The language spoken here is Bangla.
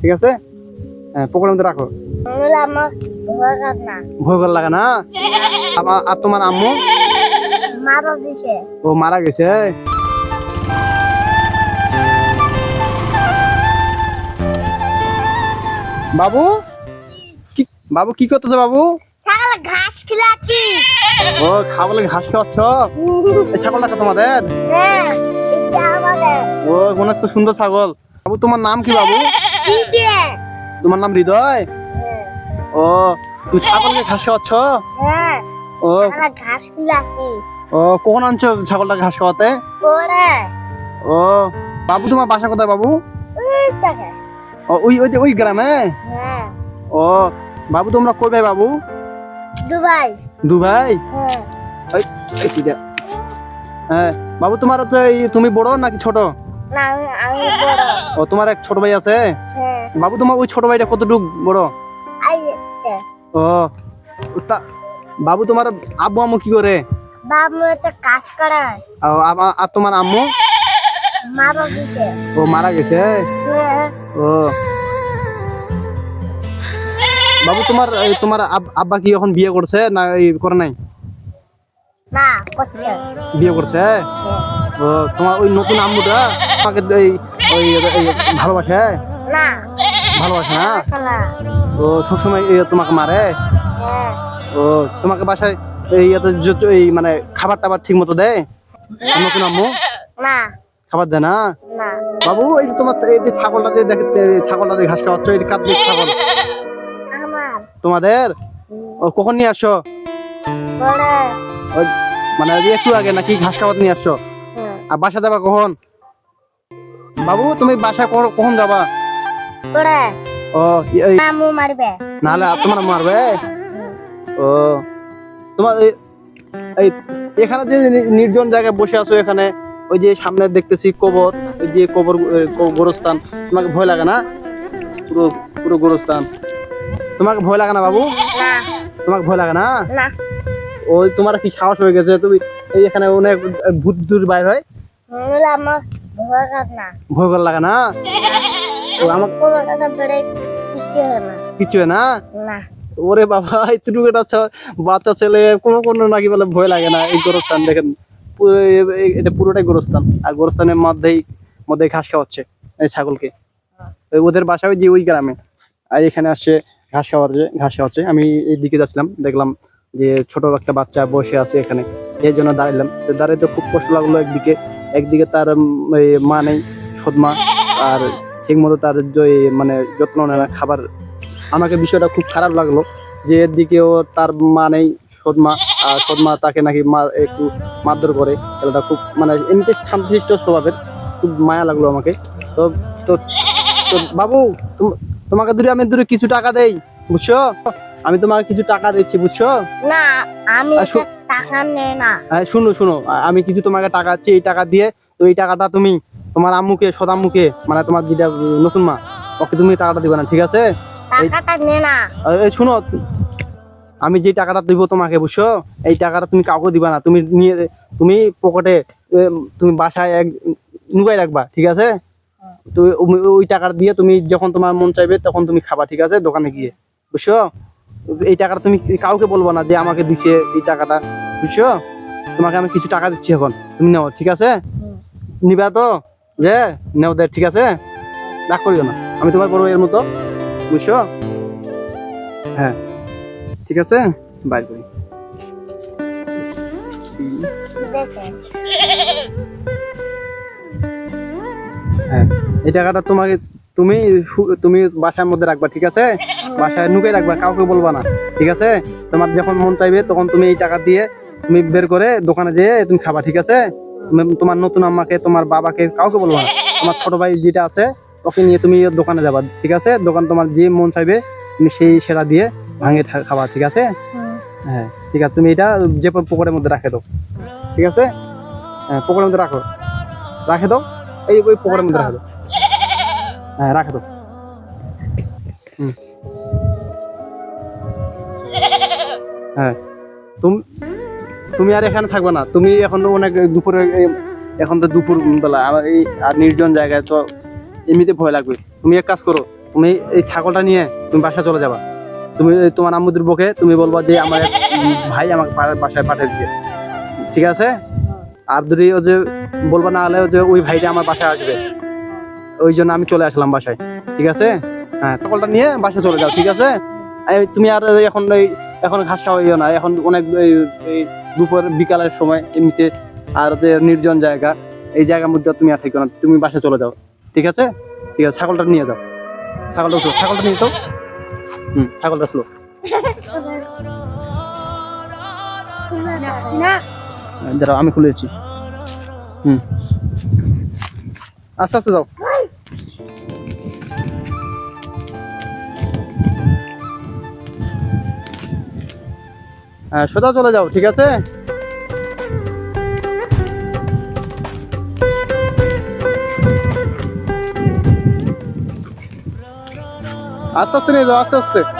ঠিক আছে? হ্যাঁ পুকুরের মধ্যে রাখো। ভয় করে লাগে না? আর তোমার আম্মু? ও মারা গেছে বাবু? কি বাবু কি করতেছো বাবু? ঘাস খিলাচ্ছি। ও খাবলে ঘাস খাওয়াচ্ছ? ছাগলটা কো তোমাদের? হ্যাঁ ও অনেক তো সুন্দর ছাগল। বাবু তোমার নাম কি বাবু? তোমার নাম হৃদয়? ও তুমি ছাগলকে ঘাস খাওয়াচ্ছ? হ্যাঁ। ও। ঘাস ও কখন আনছো ছাগলটা ঘাস খাওয়াতে? ও বাবু তোমার বাসা কোথায় বাবু? ওই ও, ওই ওই ওই গ্রামে? হ্যাঁ। ও বাবু তোমরা কই ভাই বাবু? দুবাই। দুবাই? হ্যাঁ? হ্যাঁ বাবু তোমার তো তুমি বড় নাকি ছোট? না আমি বড়। ও তোমার এক ছোট ভাই আছে? হ্যাঁ। বাবু তোমার ওই ছোট ভাইটা কতটুকু বড়? ও তা বাবু তোমার আব্বু আম্মু কি করে? মে তো কাজ করে আর তোমার আম্মু? মারা দিছে ও মারা গেছে? হ্যাঁ। ও। বাবু তোমার তোমার আব- আব্বা কি এখন বিয়ে করছে না এই করে নাই? না করছে। বিয়ে করছে? ও তোমার ওই নতুন আম্মুটা তোমাকে এই ওই ভালোবাসে? না। ভালোবাসে না? ও সবসময় তোমাকে মারে? হ্যাঁ। ও তোমাকে বাসায় এই এত এই মানে খাবার টাবার ঠিক মতো দেয় নতুন আম্মু? না। খাবার দেয় না? বাবু এই যে তোমার এই যে ছাগলটা দিয়ে দেখে ছাগলটা দিয়ে ঘাস খাওয়াচ্ছ এই কাজ ছাগল। তোমাদের? ও কখন নিয়ে আসছো? ওই মানে একটু আগে নাকি ঘাস খাওয়াতে নিয়ে আসছো? আর বাসা যাবা কখন? বাবু তুমি বাসায় কখন- কখন যাবা? ও এই মারবে। নাহলে তোমার মারবে? ও তোমার এই- এখানে যে নির্জন জায়গায় বসে আছো এখানে ওই যে সামনে দেখতেছি কবর ওই যে কবর গোরস্থান। তোমাকে ভয় লাগে না? পুরো পুরো গোরস্থান। তোমাকে ভয় লাগে না বাবু? না। তোমাকে ভয় লাগে না? না। ওই তোমার কি সাহস হয়ে গেছে? তুমি এই এখানে অনেক ভূত দূর বাইর হয়? ভয় কাট না। ভয় লাগে না? ও বেড়ে কিছু না। ওরে বাবা এতটুকু একটা বাচ্চা ছেলে কোনো কোনো নাকি বলে ভয় লাগে না এই গোরস্থান দেখেন এটা পুরোটাই গোরস্থান আর গোরস্থানের মধ্যেই মধ্যে ঘাস খাওয়াচ্ছে এই ছাগলকে। ওদের বাসা ওই যে ওই গ্রামে আর এখানে আসছে ঘাস খাওয়ার যে ঘাস খাওয়াচ্ছে আমি এই দিকে যাচ্ছিলাম দেখলাম যে ছোট একটা বাচ্চা বসে আছে এখানে এই জন্য দাঁড়ালাম তো দাঁড়িয়ে তো খুব কষ্ট লাগল একদিকে একদিকে তার মা নেই সদমা আর ঠিক মতো তার যে- মানে যত্ন নেয় না খাবার। আমাকে বিষয়টা খুব খারাপ লাগল যে এর দিকেও তার মা নেই সদমা আর সদমা তাকে নাকি মা একটু মারধর করে। ছেলেটা খুব মানে এমনিতে শান্তশিষ্ট স্বভাবের খুব মায়া লাগল আমাকে। তো তো তো বাবু তুম- তোমাকে দূরে আমি দূরে কিছু টাকা দেই বুঝছ? আমি তোমাকে কিছু টাকা দিচ্ছি বুঝছ? না আমি টাকা নেই না। হ্যাঁ শুনো শুনো আমি কিছু তোমাকে টাকা দিচ্ছি এই টাকা দিয়ে তো এই টাকাটা তুমি তোমার আম্মুকে সদাম্মুকে মানে তোমার যেটা নতুন মা ওকে তুমি টাকাটা দিবে না ঠিক আছে? টাকাটা নে। না এই শুনো আমি যে টাকাটা দিব তোমাকে বুঝছ? এই টাকাটা তুমি কাউকে দিবা না তুমি নিয়ে তুমি পকেটে তুমি বাসায় এক নুকাই রাখবা ঠিক আছে? তো ওই- ওই টাকাটা দিয়ে তুমি যখন তোমার মন চাইবে তখন তুমি খাবা ঠিক আছে? দোকানে গিয়ে বুঝছ? এই টাকাটা তুমি কাউকে বলব না যে আমাকে দিছে এই টাকাটা বুঝছ? তোমাকে আমি কিছু টাকা দিচ্ছি এখন তুমি নাও ঠিক আছে? নিবা তো? যে, নেও দে, ঠিক আছে? রাগ করিও না। আমি তোমার বড় এর মতো, বুঝছ? হ্যাঁ। ঠিক আছে? বাই করি হ্যাঁ। এই টাকাটা তোমাকে, তুমি তুমি বাসার মধ্যে রাখবা, ঠিক আছে? বাসায় নুকে রাখবা, কাউকে বলবা না, ঠিক আছে? তোমার যখন মন চাইবে, তখন তুমি এই টাকা দিয়ে তুমি বের করে দোকানে যেয়ে তুমি খাবা, ঠিক আছে? তোমার নতুন আম্মাকে, তোমার বাবাকে কাউকে বলবা না। তোমার ছোট ভাই যেটা আছে, ওকে নিয়ে তুমি দোকানে যাবা, ঠিক আছে? দোকান তোমার যে মন চাইবে, তুমি সেই সেরা দিয়ে ভাঙে খাবা, ঠিক আছে? হ্যাঁ ঠিক আছে। তুমি এটা যে পুকুরের মধ্যে রাখে দাও, ঠিক আছে? হ্যাঁ পুকুরের মধ্যে রাখো। রাখে দাও, এই ওই পুকুরের মধ্যে রাখে দাও। হ্যাঁ রাখে দাও। হুম। হ্যাঁ তুমি তুমি আর এখানে থাকবে না। তুমি এখন অনেক দুপুরে এখন তো দুপুর বেলা আবার এই আর নির্জন জায়গায় তো এমনিতে ভয় লাগবে। তুমি এক কাজ করো, তুমি এই ছাগলটা নিয়ে তুমি বাসা চলে যাবা। তুমি তোমার আম্মুদের বকে তুমি বলবা যে, আমার ভাই আমাকে বাসায় পাঠিয়ে দিচ্ছে ঠিক আছে? আর যদি ও যে বলবা না হলে যে ওই ভাইটা আমার বাসায় আসবে। ওই জন্য আমি চলে আসলাম বাসায়। ঠিক আছে? হ্যাঁ ছাগলটা নিয়ে বাসায় চলে যাও, ঠিক আছে? তুমি আর এখন ওই এখন ঘাসটা খাওয়াইও না, এখন অনেক এই- দুপুর, বিকালের সময় এমনিতে আর যে নির্জন জায়গা, এই জায়গার মধ্যে তুমি আর থেকো না, তুমি বাসায় চলে যাও, ঠিক আছে? ঠিক আছে, ছাগলটা নিয়ে যাও। ছাগলটা উঠো ছাগলটা নিয়ে যাও। হুম, ছাগলটা উঠল। দাঁড়াও, আমি খুলেছি হুম। আস্তে আস্তে যাও। সোজা চলে যাও ঠিক আছে? আস্তে আস্তে নিয়ে যাও আস্তে আস্তে।